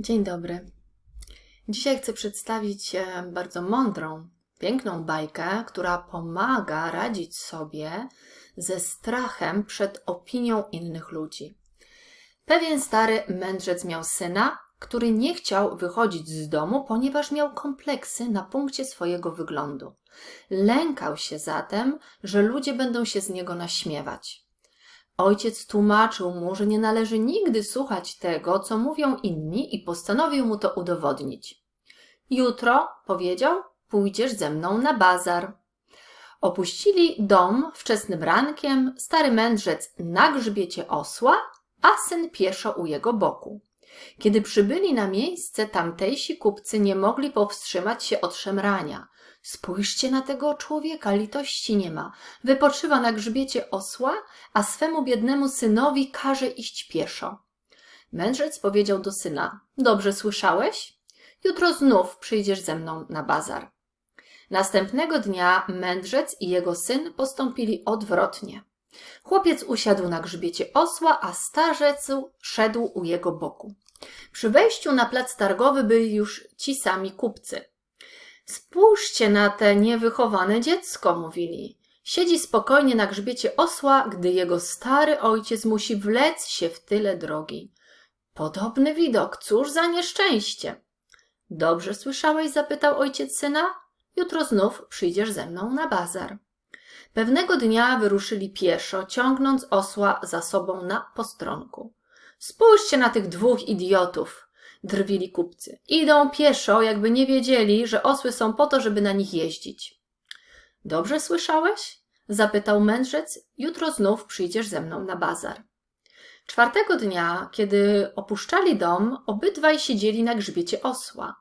Dzień dobry. Dzisiaj chcę przedstawić e, bardzo mądrą, piękną bajkę, która pomaga radzić sobie ze strachem przed opinią innych ludzi. Pewien stary mędrzec miał syna, który nie chciał wychodzić z domu, ponieważ miał kompleksy na punkcie swojego wyglądu. Lękał się zatem, że ludzie będą się z niego naśmiewać. Ojciec tłumaczył mu, że nie należy nigdy słuchać tego, co mówią inni, i postanowił mu to udowodnić. Jutro, powiedział, pójdziesz ze mną na bazar. Opuścili dom wczesnym rankiem, stary mędrzec na grzbiecie osła, a syn pieszo u jego boku. Kiedy przybyli na miejsce, tamtejsi kupcy nie mogli powstrzymać się od szemrania. Spójrzcie na tego człowieka, litości nie ma. Wypoczywa na grzbiecie osła, a swemu biednemu synowi każe iść pieszo. Mędrzec powiedział do syna: Dobrze słyszałeś? Jutro znów przyjdziesz ze mną na bazar. Następnego dnia mędrzec i jego syn postąpili odwrotnie. Chłopiec usiadł na grzbiecie osła, a starzec szedł u jego boku. Przy wejściu na plac targowy byli już ci sami kupcy. Spójrzcie na te niewychowane dziecko, mówili. Siedzi spokojnie na grzbiecie osła, gdy jego stary ojciec musi wlec się w tyle drogi. Podobny widok, cóż za nieszczęście. Dobrze słyszałeś? zapytał ojciec syna. Jutro znów przyjdziesz ze mną na bazar. Pewnego dnia wyruszyli pieszo, ciągnąc osła za sobą na postronku. Spójrzcie na tych dwóch idiotów, drwili kupcy. Idą pieszo, jakby nie wiedzieli, że osły są po to, żeby na nich jeździć. Dobrze słyszałeś? zapytał mędrzec. Jutro znów przyjdziesz ze mną na bazar. Czwartego dnia, kiedy opuszczali dom, obydwaj siedzieli na grzbiecie osła.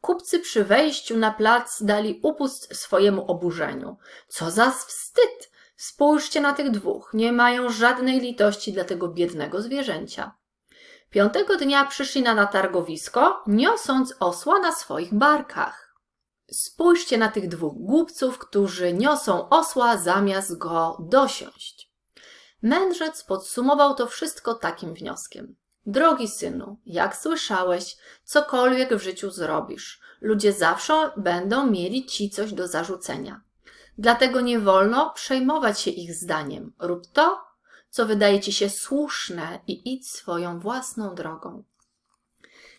Kupcy przy wejściu na plac dali upust swojemu oburzeniu. Co za wstyd! Spójrzcie na tych dwóch, nie mają żadnej litości dla tego biednego zwierzęcia. Piątego dnia przyszli na natargowisko, niosąc osła na swoich barkach. Spójrzcie na tych dwóch głupców, którzy niosą osła zamiast go dosiąść. Mędrzec podsumował to wszystko takim wnioskiem. Drogi synu, jak słyszałeś, cokolwiek w życiu zrobisz, ludzie zawsze będą mieli ci coś do zarzucenia. Dlatego nie wolno przejmować się ich zdaniem. Rób to, co wydaje ci się słuszne i idź swoją własną drogą.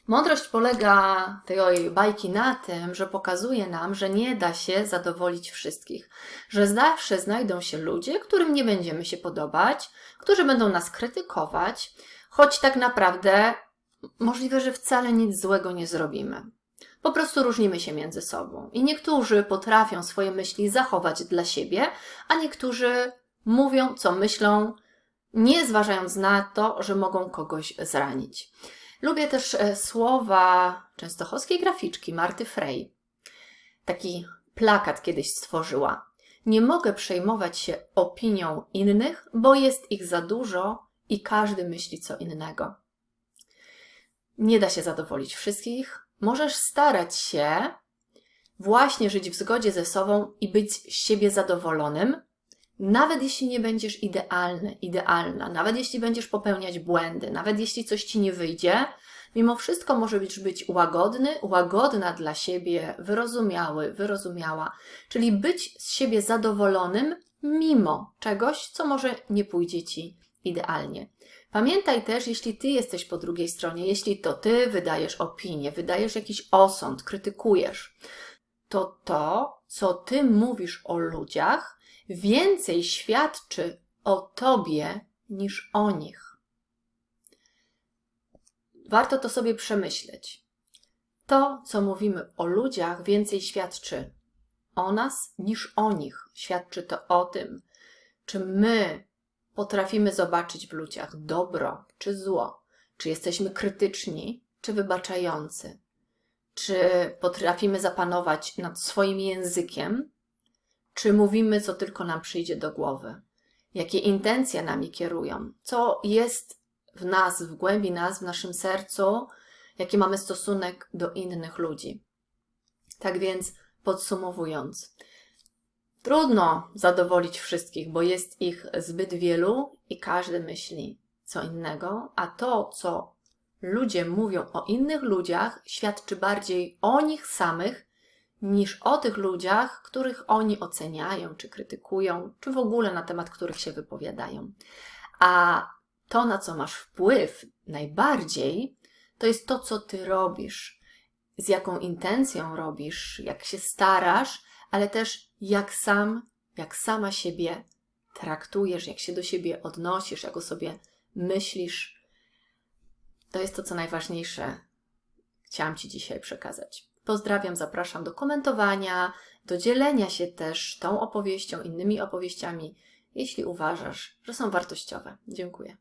Mądrość polega tej bajki na tym, że pokazuje nam, że nie da się zadowolić wszystkich, że zawsze znajdą się ludzie, którym nie będziemy się podobać, którzy będą nas krytykować, choć tak naprawdę możliwe, że wcale nic złego nie zrobimy. Po prostu różnimy się między sobą i niektórzy potrafią swoje myśli zachować dla siebie, a niektórzy mówią, co myślą, nie zważając na to, że mogą kogoś zranić. Lubię też e, słowa częstochowskiej graficzki Marty Frey. Taki plakat kiedyś stworzyła. Nie mogę przejmować się opinią innych, bo jest ich za dużo i każdy myśli co innego. Nie da się zadowolić wszystkich. Możesz starać się właśnie żyć w zgodzie ze sobą i być z siebie zadowolonym, nawet jeśli nie będziesz idealny, idealna, nawet jeśli będziesz popełniać błędy, nawet jeśli coś ci nie wyjdzie, mimo wszystko możesz być łagodny, łagodna dla siebie, wyrozumiały, wyrozumiała, czyli być z siebie zadowolonym mimo czegoś, co może nie pójdzie ci idealnie. Pamiętaj też, jeśli ty jesteś po drugiej stronie, jeśli to ty wydajesz opinię, wydajesz jakiś osąd, krytykujesz, to to, co ty mówisz o ludziach, więcej świadczy o tobie niż o nich. Warto to sobie przemyśleć. To, co mówimy o ludziach, więcej świadczy o nas niż o nich. Świadczy to o tym, czy my potrafimy zobaczyć w ludziach dobro czy zło, czy jesteśmy krytyczni, czy wybaczający, czy potrafimy zapanować nad swoim językiem, czy mówimy, co tylko nam przyjdzie do głowy? Jakie intencje nami kierują? Co jest w nas, w głębi nas, w naszym sercu? Jaki mamy stosunek do innych ludzi? Tak więc, podsumowując, trudno zadowolić wszystkich, bo jest ich zbyt wielu i każdy myśli co innego, a to, co ludzie mówią o innych ludziach, świadczy bardziej o nich samych niż o tych ludziach, których oni oceniają, czy krytykują, czy w ogóle na temat których się wypowiadają. A to, na co masz wpływ najbardziej, to jest to, co ty robisz, z jaką intencją robisz, jak się starasz, ale też jak sam, jak sama siebie traktujesz, jak się do siebie odnosisz, jak o sobie myślisz. To jest to, co najważniejsze chciałam Ci dzisiaj przekazać. Pozdrawiam, zapraszam do komentowania, do dzielenia się też tą opowieścią, innymi opowieściami, jeśli uważasz, że są wartościowe. Dziękuję.